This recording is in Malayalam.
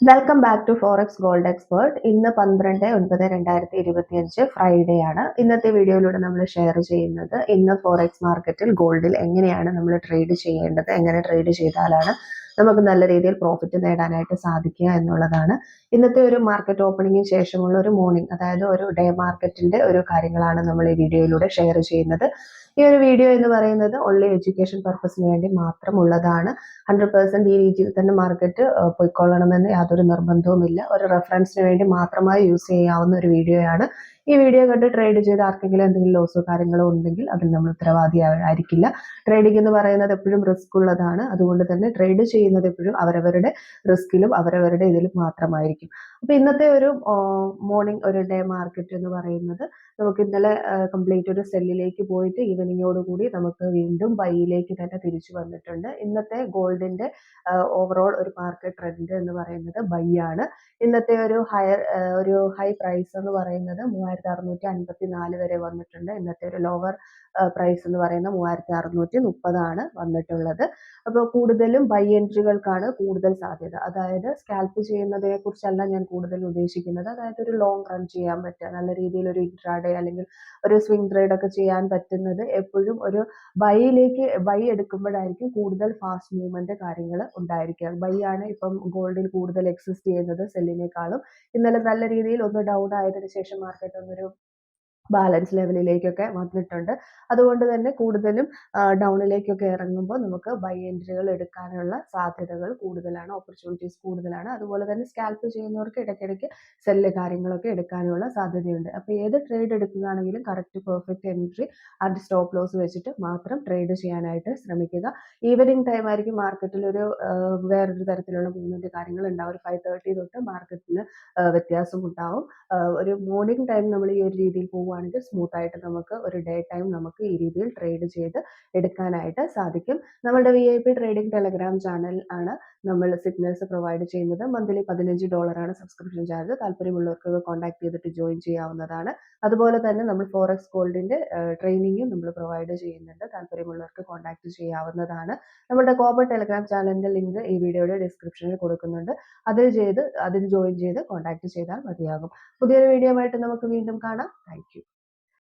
Welcome back to forex gold expert ഇന്ന് പന്ത്രണ്ട് ഒൻപത് രണ്ടായിരത്തി ഇരുപത്തി അഞ്ച് ഫ്രൈഡേ ആണ്. ഇന്നത്തെ വീഡിയോയിലൂടെ നമ്മൾ ഷെയർ ചെയ്യുന്നത് ഇന്ന് ഫോറക്സ് മാർക്കറ്റിൽ ഗോൾഡിൽ എങ്ങനെയാണ് നമ്മൾ ട്രേഡ് ചെയ്യേണ്ടത് എങ്ങനെ ട്രേഡ് ചെയ്താലാണ് നമുക്ക് നല്ല രീതിയിൽ പ്രോഫിറ്റ് നേടാനായിട്ട് സാധിക്കുക എന്നുള്ളതാണ്. ഇന്നത്തെ ഒരു മാർക്കറ്റ് ഓപ്പണിംഗിന് ശേഷമുള്ള ഒരു മോർണിംഗ് അതായത് ഒരു ഡേ മാർക്കറ്റിന്റെ ഒരു കാര്യങ്ങളാണ് നമ്മൾ ഈ വീഡിയോയിലൂടെ ഷെയർ ചെയ്യുന്നത്. ഈ ഒരു വീഡിയോ എന്ന് പറയുന്നത് ഓൺലി എഡ്യൂക്കേഷൻ പർപ്പസിന് വേണ്ടി മാത്രമുള്ളതാണ്. ഹൺഡ്രഡ് പേഴ്സെന്റ് ഈ രീതിയിൽ തന്നെ മാർക്കറ്റ് പൊയ്ക്കൊള്ളണമെന്ന് യാതൊരു നിർബന്ധവുമില്ല. ഒരു റെഫറൻസിന് വേണ്ടി മാത്രമായി യൂസ് ചെയ്യാവുന്ന ഒരു വീഡിയോയാണ് ഈ വീഡിയോ കണ്ട് ട്രേഡ് ചെയ്ത് ആർക്കെങ്കിലും എന്തെങ്കിലും ലോസോ കാര്യങ്ങളോ ഉണ്ടെങ്കിൽ അതിൽ നമ്മൾ ഉത്തരവാദിയായിരിക്കില്ല. ട്രേഡിംഗ് എന്ന് പറയുന്നത് എപ്പോഴും റിസ്ക് ഉള്ളതാണ്. അതുകൊണ്ട് തന്നെ ട്രേഡ് ചെയ്യുന്നത് എപ്പോഴും അവരവരുടെ റിസ്കിലും അവരവരുടെ ഇതിലും മാത്രമായിരിക്കും. അപ്പൊ ഇന്നത്തെ ഒരു മോർണിംഗ് ഒരു ഡേ മാർക്കറ്റ് എന്ന് പറയുന്നത് നമുക്ക് ഇന്നലെ കംപ്ലീറ്റ് ഒരു സെല്ലിലേക്ക് പോയിട്ട് ഈവനിങ്ങോട് കൂടി നമുക്ക് വീണ്ടും ബൈയിലേക്ക് തന്നെ തിരിച്ചു വന്നിട്ടുണ്ട്. ഇന്നത്തെ ഗോൾഡിന്റെ ഓവറോൾ ഒരു മാർക്കറ്റ് ട്രെൻഡ് എന്ന് പറയുന്നത് ബൈ ആണ്. ഇന്നത്തെ ഒരു ഹയർ ഒരു ഹൈ പ്രൈസ് എന്ന് പറയുന്നത് മൂവായിരത്തി അറുന്നൂറ്റി അൻപത്തി നാല് വരെ വന്നിട്ടുണ്ട്. ഇന്നത്തെ ഒരു ലോവർ പ്രൈസ് എന്ന് പറയുന്ന മൂവായിരത്തി അറുന്നൂറ്റി മുപ്പതാണ് വന്നിട്ടുള്ളത്. അപ്പോൾ കൂടുതലും ബൈ എൻട്രികൾക്കാണ് കൂടുതൽ സാധ്യത. അതായത് സ്കാൽപ്പ് ചെയ്യുന്നതിനെ കുറിച്ചല്ല ഞാൻ കൂടുതൽ ഉദ്ദേശിക്കുന്നത്. അതായത് ഒരു ലോങ് റൺ ചെയ്യാൻ പറ്റുക നല്ല രീതിയിൽ ഒരു ഇൻട്രാഡേ അല്ലെങ്കിൽ ഒരു സ്വിംഗ് ട്രേഡ് ഒക്കെ ചെയ്യാൻ പറ്റുന്നത് എപ്പോഴും ഒരു ബൈയിലേക്ക് ബൈ എടുക്കുമ്പോഴായിരിക്കും കൂടുതൽ ഫാസ്റ്റ് മൂവ്മെന്റ് കാര്യങ്ങൾ ഉണ്ടായിരിക്കുക. ബൈ ആണ് ഇപ്പം ഗോൾഡിൽ കൂടുതൽ എക്സിസ്റ്റ് ചെയ്യുന്നത് സെല്ലിനേക്കാളും ഇന്നലെ നല്ല രീതിയിൽ ഒന്ന് ഡൗൺ ആയതിനു ശേഷം മാർക്കറ്റ് ഒരു ബാലൻസ് ലെവലിലേക്കൊക്കെ വന്നിട്ടുണ്ട്. അതുകൊണ്ട് തന്നെ കൂടുതലും ഡൗണിലേക്കൊക്കെ ഇറങ്ങുമ്പോൾ നമുക്ക് ബൈ എൻട്രികൾ എടുക്കാനുള്ള സാധ്യതകൾ കൂടുതലാണ് ഓപ്പർച്യൂണിറ്റീസ് കൂടുതലാണ്. അതുപോലെ തന്നെ സ്കാൽപ്പ് ചെയ്യുന്നവർക്ക് ഇടയ്ക്കിടയ്ക്ക് സെല്ല് കാര്യങ്ങളൊക്കെ എടുക്കാനുള്ള സാധ്യതയുണ്ട്. അപ്പോൾ ഏത് ട്രേഡ് എടുക്കുകയാണെങ്കിലും കറക്റ്റ് പെർഫെക്റ്റ് എൻട്രി അത് സ്റ്റോപ്പ് ലോസ് വെച്ചിട്ട് മാത്രം ട്രേഡ് ചെയ്യാനായിട്ട് ശ്രമിക്കുക. ഈവനിങ് ടൈം ആയിരിക്കും മാർക്കറ്റിൽ ഒരു വേറൊരു തരത്തിലുള്ള മൂവ്മെന്റ് കാര്യങ്ങൾ ഉണ്ടാവും ഒരു ഫൈവ് തേർട്ടി തൊട്ട് മാർക്കറ്റിന് വ്യത്യാസം ഉണ്ടാവും. ഒരു മോർണിംഗ് ടൈം നമ്മൾ ഈ ഒരു രീതിയിൽ പോവുകയാണെങ്കിൽ ആണെങ്കിൽ സ്മൂത്ത് ആയിട്ട് നമുക്ക് ഒരു ഡേ ടൈം നമുക്ക് ഈ രീതിയിൽ ട്രേഡ് ചെയ്ത് എടുക്കാനായിട്ട് സാധിക്കും. നമ്മുടെ V I P trading telegram channel ആണ് നമ്മൾ സിഗ്നൽസ് പ്രൊവൈഡ് ചെയ്യുന്നത്. മന്ത്ലി പതിനഞ്ച് ഡോളറാണ് സബ്സ്ക്രിപ്ഷൻ ചാർജ് താല്പര്യമുള്ളവർക്ക് കോൺടാക്ട് ചെയ്തിട്ട് ജോയിൻ ചെയ്യാവുന്നതാണ്. അതുപോലെ തന്നെ നമ്മൾ ഫോറക്സ് ഗോൾഡിന്റെ ട്രെയിനിങ്ങും നമ്മൾ പ്രൊവൈഡ് ചെയ്യുന്നുണ്ട്. താല്പര്യമുള്ളവർക്ക് കോൺടാക്ട് ചെയ്യാവുന്നതാണ്. നമ്മുടെ കോബർ ടെലഗ്രാം ചാനലിന്റെ ലിങ്ക് ഈ വീഡിയോയുടെ ഡിസ്ക്രിപ്ഷനിൽ കൊടുക്കുന്നുണ്ട്. അതിൽ ചെയ്ത് അതിൽ ജോയിൻ ചെയ്ത് കോൺടാക്ട് ചെയ്താൽ മതിയാകും. പുതിയൊരു വീഡിയോ ആയിട്ട് നമുക്ക് വീണ്ടും കാണാം. താങ്ക്